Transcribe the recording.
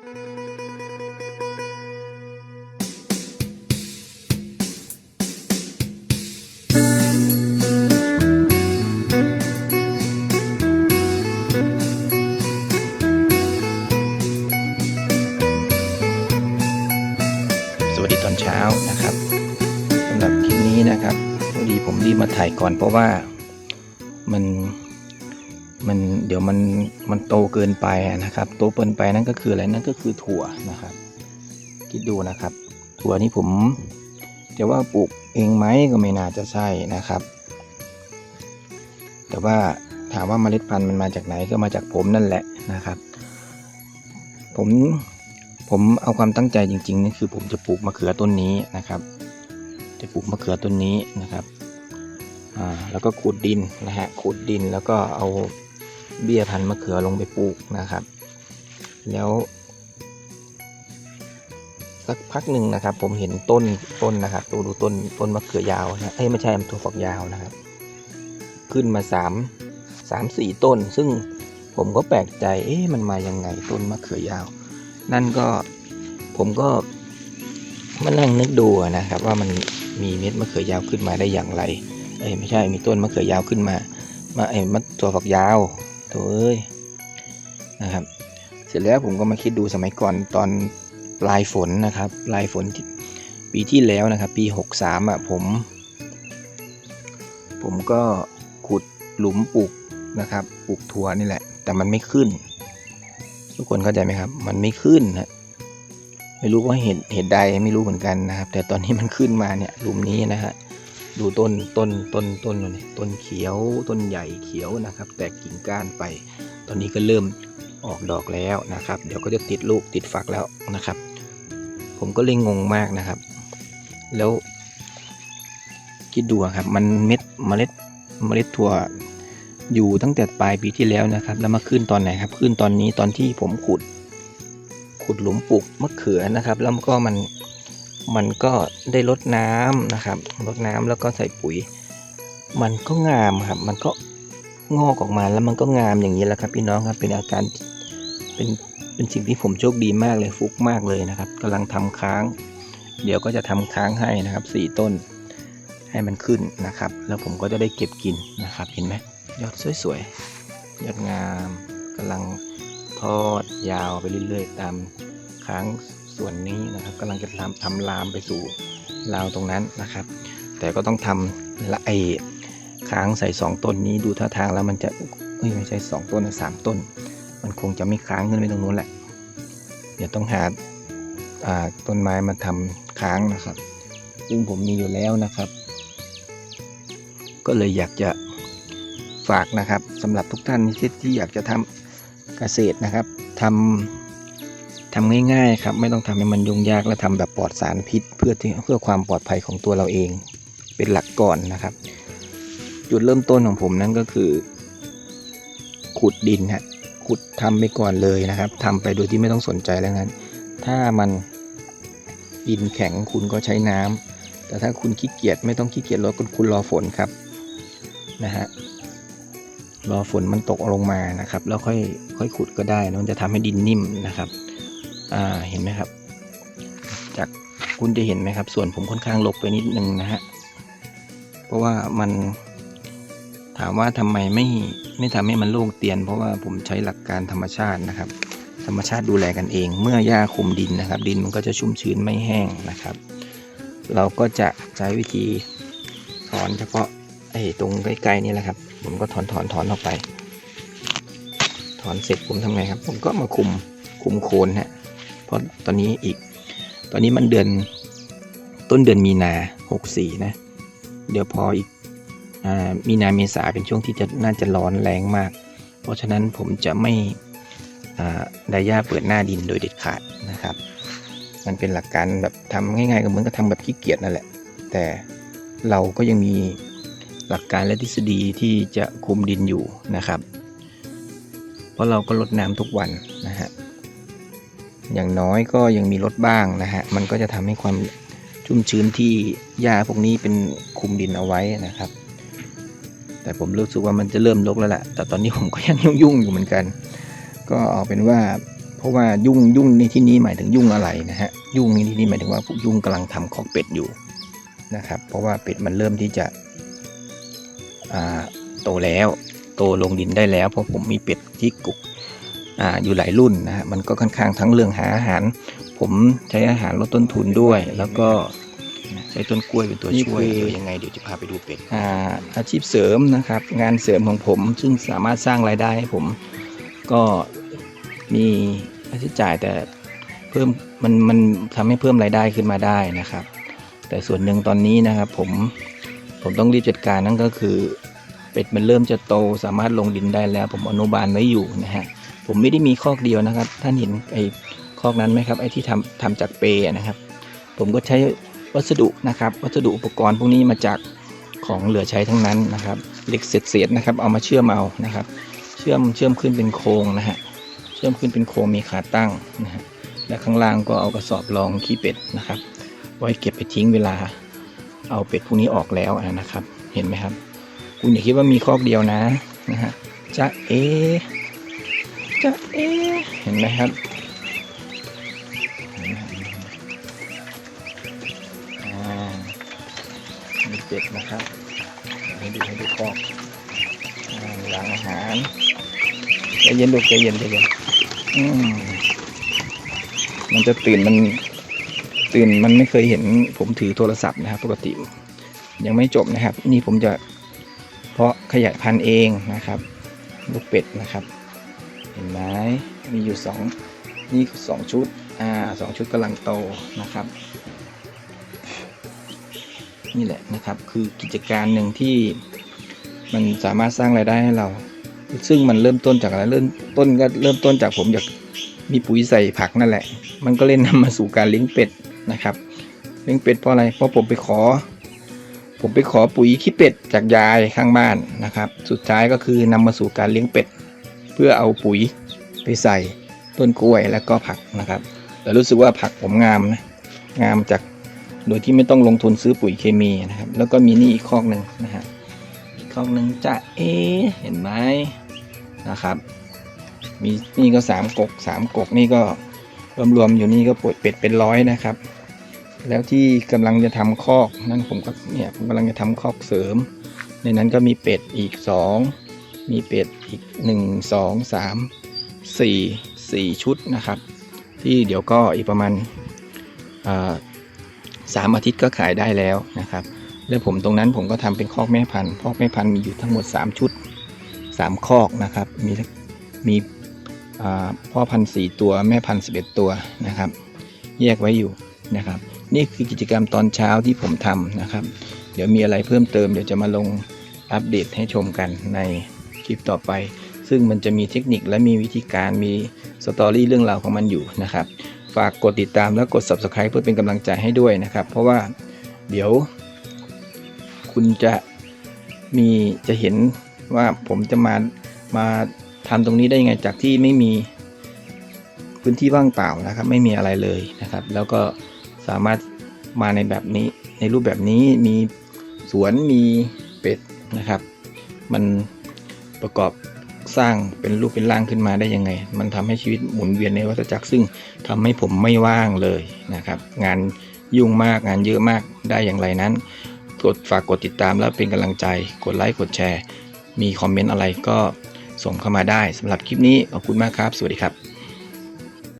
สวัสดีตอนเช้านะครับสำหรับคลิปนี้นะครับพอดีผมรีบมาถ่ายก่อนเพราะว่ามัน มันเดี๋ยวมันมันโตเกินไปนะครับ โตเกินไปนั่นก็คืออะไรนั่นก็คือถั่วนะครับ คิดดูนะครับ ถั่วนี้ผมจะว่าปลูกเองไหมก็ไม่น่าจะใช่นะครับ แต่ว่าถามว่าเมล็ดพันธุ์มันมาจากไหนก็มาจากผมนั่นแหละนะครับ ผมผมเอาความตั้งใจจริงๆนี่คือผมจะปลูกมะเขือต้นนี้นะครับ จะปลูกมะเขือต้นนี้นะครับ อ่า แล้วก็ขุดดินนะฮะ ขุดดินแล้วก็เอา เบี้ยพันธุ์มะเขือลงไปปลูกนะครับ แล้วสักพักหนึ่งนะครับ ผมเห็นต้นต้นนะครับดูดูต้นต้นมะเขือยาวนะเอ้ยไม่ใช่มันถั่วฝักยาวนะครับ ขึ้นมาสามสามสี่ต้น ซึ่งผมก็แปลกใจ เอ๊ะมันมายังไงต้นมะเขือยาว นั่นก็ผมก็มานั่งนึกดูนะครับ ว่ามันมีเม็ดมะเขือยาวขึ้นมาได้อย่างไร เอ้ยไม่ใช่มีต้นมะเขือยาวขึ้นมา มาเอ้ยมะถั่วฝักยาว โถเอ้ยนะครับ เสร็จแล้วผมก็มาคิดดูสมัยก่อนตอนปลายฝนนะครับ ปลายฝนปีที่แล้วนะครับ ปี 63อะผม ผมก็ขุดหลุมปลูกนะครับปลูกถั่วนี่แหละ แต่มันไม่ขึ้น ทุกคนเข้าใจไหมครับ มันไม่ขึ้นฮะไม่รู้ว่าเหตุเหตุใดไม่รู้เหมือนกันนะครับ แต่ตอนนี้มันขึ้นมาเนี่ยหลุมนี้นะฮะ ดูต้นต้นต้นต้นนี่ต้นเขียวต้นใหญ่เขียวนะครับ แตกกิ่งก้านไป ตอนนี้ก็เริ่มออกดอกแล้วนะครับ เดี๋ยวก็จะติดลูกติดฝักแล้วนะครับ ผมก็เลยงงมากนะครับ แล้วคิดดูครับมันเม็ดเมล็ดเมล็ดถั่วอยู่ตั้งแต่ปลายปีที่แล้วนะครับ แล้วมาขึ้นตอนไหนครับ ขึ้นตอนนี้ตอนที่ผมขุด ขุดหลุมปลูกมะเขือนะครับ แล้วก็มัน มันก็ได้รดน้ำนะครับรดน้ำแล้วก็ใส่ปุ๋ย มันก็งามครับ มันก็งอกออกมาแล้วมันก็งามอย่างนี้แหละครับพี่น้องครับเป็นอาการเป็นเป็นสิ่งที่ผมโชคดีมากเลยฟุกมากเลยนะครับกำลังทำค้าง เดี๋ยวก็จะทำค้างให้นะครับสี่ต้นให้มันขึ้นนะครับ แล้วผมก็จะได้เก็บกินนะครับ เห็นไหมยอดสวยๆยอดงามกำลังทอดยาวไปเรื่อยๆ ตามค้าง ส่วนนี้นะครับกำลังจะทำทำลามไปสู่ราวตรงนั้นนะครับ แต่ก็ต้องทำละไอค้างใส่สองต้นนี้ดูท่าทางแล้วมันจะเอ้ยไม่ใช่สองต้นนะสามต้น มันคงจะไม่ค้างขึ้นไปตรงนู้นแหละ เดี๋ยวต้องหาต้นไม้มาทำค้างนะครับ ซึ่งผมมีอยู่แล้วนะครับ ก็เลยอยากจะฝากนะครับสำหรับทุกท่านที่ที่อยากจะทำเกษตรนะครับทำ ทำง่ายๆครับไม่ต้องทำให้มันยุ่งยากและทำแบบปลอดสารพิษ เพื่อเพื่อความปลอดภัยของตัวเราเอง เป็นหลักก่อนนะครับ จุดเริ่มต้นของผมนั่นก็คือ ขุดดินฮะขุดทำไปก่อนเลยนะครับทำไปโดยที่ไม่ต้องสนใจแล้วนั้น ถ้ามันดินแข็งคุณก็ใช้น้ำแต่ถ้าคุณขี้เกียจไม่ต้องขี้เกียจรอคุณคุณรอฝนครับนะฮะรอฝนมันตกลงมานะครับ แล้วค่อยค่อยขุดก็ได้นะมันจะทำให้ดินนิ่มนะครับ อ่าเห็นไหมครับ จากคุณจะเห็นไหมครับ ส่วนผมค่อนข้างลบไปนิดนึงนะฮะเพราะว่ามันถามว่าทำไมไม่ไม่ทำให้มันโล่งเตียน เพราะว่าผมใช้หลักการธรรมชาตินะครับ ธรรมชาติดูแลกันเอง เมื่อหญ้าคลุมดินนะครับ ดินมันก็จะชุ่มชื้นไม่แห้งนะครับ เราก็จะใช้วิธีถอนเฉพาะไอ้ตรงใกล้ๆนี่แหละครับ ผมก็ถอนถอนถอนออกไป ถอนเสร็จผมทำไงครับ ผมก็มาคุมคุมโคนฮะ เพราะตอนนี้อีก ตอนนี้มันเดือนต้นเดือนมีนาหกสี่นะ เดี๋ยวพออีกอมีนาเมษาเป็นช่วงที่จะน่าจะร้อนแรงมาก เพราะฉะนั้นผมจะไม่อ่าไดย่าเปิดหน้าดินโดยเด็ดขาดนะครับ มันเป็นหลักการแบบทำง่ายๆก็เหมือนกับทำแบบขี้เกียจนั่นแหละ แต่เราก็ยังมีหลักการและทฤษฎีที่จะคุมดินอยู่นะครับ เพราะเราก็ลดน้ำทุกวันนะฮะ อย่างน้อยก็ยังมีลดบ้างนะฮะ มันก็จะทำให้ความชุ่มชื้นที่หญ้าพวกนี้เป็นคุมดินเอาไว้นะครับ แต่ผมรู้สึกว่ามันจะเริ่มรกแล้วแหละแต่ตอนนี้ผมก็ยังยุ่งๆอยู่เหมือนกัน ก็เอาเป็นว่าเพราะว่ายุ่งยุ่งในที่นี้หมายถึงยุ่งอะไรนะฮะ ยุ่งในที่นี้หมายถึงว่ายุ่งกำลังทำคอกเป็ดอยู่นะครับ เพราะว่าเป็ดมันเริ่มที่จะโตแล้ว โตลงดินได้แล้ว เพราะผมมีเป็ดที่กุก อ่าอยู่หลายรุ่นนะฮะมันก็ค่อนข้างทั้งเรื่องหาอาหาร ผมใช้อาหารลดต้นทุนด้วย แล้วก็ใช้ต้นกล้วยเป็นตัวช่วยเดี๋ยวยังไงเดี๋ยวจะพาไปดูเป็ดอ่าอาชีพเสริมนะครับ งานเสริมของผมซึ่งสามารถสร้างรายได้ให้ผมก็มีค่าใช้จ่ายแต่เพิ่มมันมันทำให้เพิ่มรายได้ขึ้นมาได้นะครับ แต่ส่วนหนึ่งตอนนี้นะครับ ผมผมต้องรีบจัดการนั่นก็คือ เป็ดมันเริ่มจะโตสามารถลงดินได้แล้ว ผมอนุบาลไว้อยู่นะฮะ ผมไม่ได้มีคอกเดียวนะครับ ท่านเห็นไอ้คอกนั้นไหมครับไอ้ที่ทำทำจากเปรนะครับ ผมก็ใช้วัสดุนะครับ วัสดุอุปกรณ์พวกนี้มาจากของเหลือใช้ทั้งนั้นนะครับเหล็กเศษๆนะครับ เอามาเชื่อมเอานะครับ เชื่อมเชื่อมขึ้นเป็นโครงนะฮะเชื่อมขึ้นเป็นโครงมีขาตั้งนะฮะและข้างล่างก็เอากระสอบรองขี้เป็ดนะครับ ไว้เก็บไปทิ้งเวลา เอาเป็ดพวกนี้ออกแล้วนะครับ เห็นไหมครับ คุณอย่าคิดว่ามีคอกเดียวนะนะฮะจะเอ จะเอเห็นไหมครับมอ่ามีเป็ดนะครับให้ดูให้ดูคอกอ่าหลังอาหารใจเย็นลูกใจเย็นใจเย็นอืมมันจะตื่นมันตื่นมันไม่เคยเห็นผมถือโทรศัพท์นะครับ ปกติ ยังไม่จบนะครับ นี่ผมจะเพาะขยายพันธุ์เองนะครับ ลูกเป็ดนะครับ ห็นไหมมีอยู่สองนี่คือสองชุด อ่าสองชุดกำลังโตนะครับ นี่แหละนะครับคือกิจการหนึ่งที่มันสามารถสร้างรายได้ให้เรา ซึ่งมันเริ่มต้นจากอะไรเริ่มต้นก็เริ่มต้นจากผมอยากมีปุ๋ยใส่ผักนั่นแหละ มันก็เล่นนำมาสู่การเลี้ยงเป็ดนะครับ เลี้ยงเป็ดเพราะอะไร เพราะผมไปขอ ผมไปขอปุ๋ยขี้เป็ดจากยายข้างบ้านนะครับ สุดท้ายก็คือนำมาสู่การเลี้ยงเป็ด เพื่อเอาปุ๋ยไปใส่ต้นกล้วยแล้วก็ผักนะครับแต่รู้สึกว่าผักผมงามนะงามจากโดยที่ไม่ต้องลงทุนซื้อปุ๋ยเคมีนะครับ แล้วก็มีนี่อีกคอกหนึ่งนะฮะอีกคอกหนึ่งจะเอเห็นไหมนะครับ มีนี่ก็สามกกสามกกนี่ก็รวมๆอยู่นี่ก็ปวดเป็ดเป็นร้อยนะครับ แล้วที่กำลังจะทำคอกนั่นผมก็เนี่ยผมกำลังจะทำคอกเสริม ในนั้นก็มีเป็ดอีกสอง มีเป็ดอีกหนึ่งสองสามสี่สี่ชุดนะครับ ที่เดี๋ยวก็อีกประมาณสามอาทิตย์ก็ขายได้แล้วนะครับ แล้วผมตรงนั้นผมก็ทำเป็นคอกแม่พันธุ์คอกแม่พันธุ์มีอยู่ทั้งหมด 3 ชุด 3 คอกนะครับ มีมีพ่อพันธุ์สี่ตัวแม่พันธุ์สิบเอ็ดตัวนะครับ แยกไว้อยู่นะครับ นี่คือกิจกรรมตอนเช้าที่ผมทำนะครับ เดี๋ยวมีอะไรเพิ่มเติมเดี๋ยวจะมาลงอัปเดตให้ชมกันใน คลิปต่อไป ซึ่งมันจะมีเทคนิคและมีวิธีการมีสตอรี่เรื่องราวของมันอยู่นะครับ ฝากกดติดตามและกด subscribe เพื่อเป็นกำลังใจให้ด้วยนะครับ เพราะว่าเดี๋ยว คุณจะมีจะเห็นว่าผมจะมามาทำตรงนี้ได้ยังไงจากที่ไม่มีพื้นที่ว่างเปล่านะครับ ไม่มีอะไรเลยนะครับ แล้วก็สามารถมาในแบบนี้ในรูปแบบนี้มีสวนมีเป็ดนะครับ มัน ประกอบสร้างเป็นรูปเป็นร่างขึ้นมาได้ยังไง มันทำให้ชีวิตหมุนเวียนในวัฏจักรซึ่งทำให้ผมไม่ว่างเลยนะครับ งานยุ่งมากงานเยอะมากได้อย่างไรนั้น กดฝากกดติดตามแล้วเป็นกำลังใจ กดไลค์กดแชร์ มีคอมเมนต์อะไรก็ส่งเข้ามาได้สำหรับคลิปนี้ขอบคุณมากครับ สวัสดีครับ